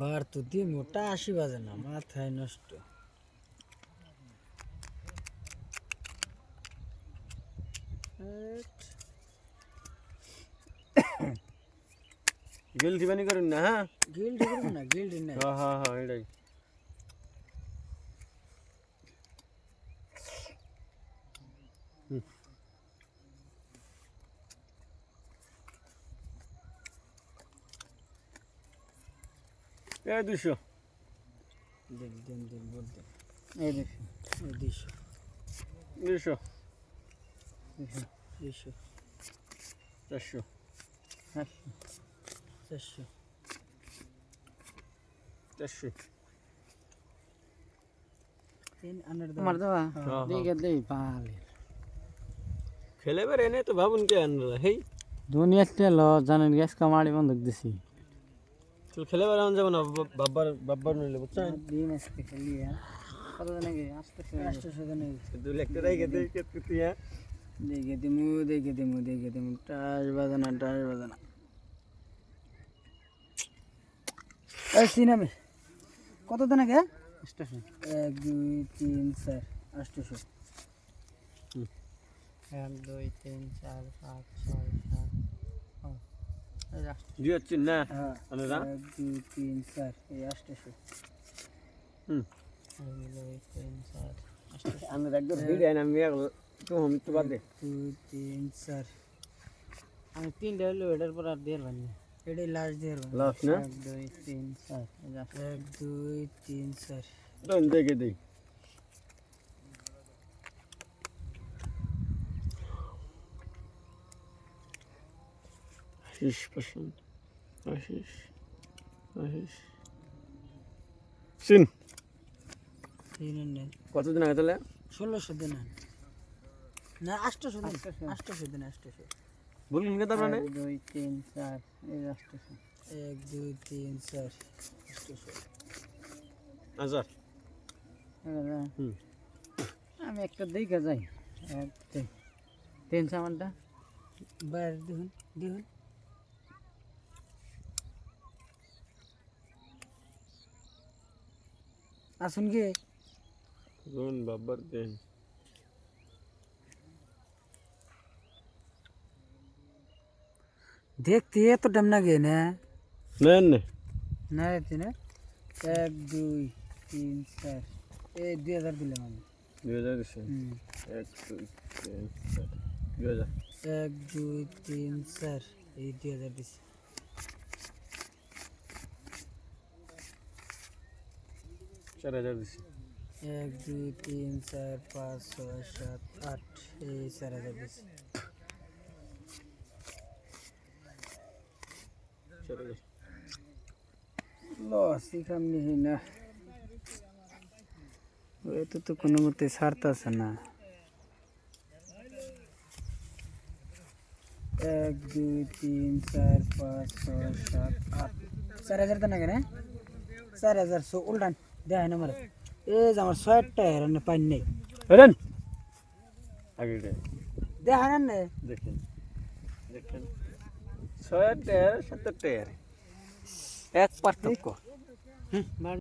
বার তো দিয়ে মোটা আশি বাজে না মাথায় নষ্ট। গিল দিবানি করুন না হ্যাঁ? গিল্ড করব না গিল্ড নাই। হ্যাঁ হ্যাঁ হ্যাঁ এটাই। হুম। এ দুশো। দিন বলতে এই দুশো এই দুশো। চারশো। চারশো। চারশো। আনার হ্যাঁ, দেই পালে খেলে বের এনে তো ভাবুন কে আনলা হেই। দুনিয়ার তেল জানেন গ্যাস কামাড়ি বন্ধক দিছি। তো খেলে বের আন যাব না বাব- বাব্বার বাব্বার নইলে বুঝছেন দিন আজকে খেলি কত দিন আগে আসতেছে। আটশো দিনে দু লাখ টাকা কে তুই হ্যাঁ। দেখে দিমু দেখে দিমু দেখে দিমু। টাস বাজে টাস বাজে এই সিনেমে। কত দিন আগে স্টেশন এক দুই তিন চার আটশোশো এক দুই তিন চার পাঁচ ছয় সাত আট। এই যে আসতেছে। দুই আর তিন না? হ্যাঁ, আমরা দুই তিন চার এই আষ্টশো। হুম। আমরা একদম হ্যাঁ। ভিড় আইন আমি তো আমি তো বাদ। দে দুই তিন চার। আমি তিন ডাবলু এটার পর আর দেড় বানি এটাই দেখে দেই। আশিস পেশেন্ট আশিস আশিস সিন কতদিন আগে তাহলে? ষোলোশো দিন না আষ্টশো দিন। আষ্টশো দিন। আষ্টশো বলুন কে তারপরে দুই তিন চার এই আষ্টশো। এক দুই তিন চার আষ্টশো। হাজার হ্যাঁ। আমি একটা দিকে যাই। তিন চামানটা বাইরে দেখুন দেখুন আসুন কি কোন বাবার দেন। দেখতে এত টাইম লাগে না। নেন নে। না রেতে না। এক দুই তিন চার। এই দুই হাজার দিলাম আমি। দুই হাজার দিছে? এক দুই তিন চার। দুই হাজার। এক দুই তিন চার। এই দুই হাজার দিছি। চার হাজার দিছে এক দুই তিন চার পাঁচ ছয় সাত আট এই চার হাজার দিছি চার হাজার লস এখানে না ওই তো তো কোনো মতে ছাড়তেছে না এক দুই তিন চার পাঁচ ছয় সাত আট চার হাজার তো না কেন চার হাজার সো উল্টান দেখায় না আমার এই যে আমার ছয়টা হেরান পাই নেই। হেরেন আগে দে দেখায় না দেখেন দেখেন। ছয় টায়ার সত্তর টায়ার এক পার্থক্য।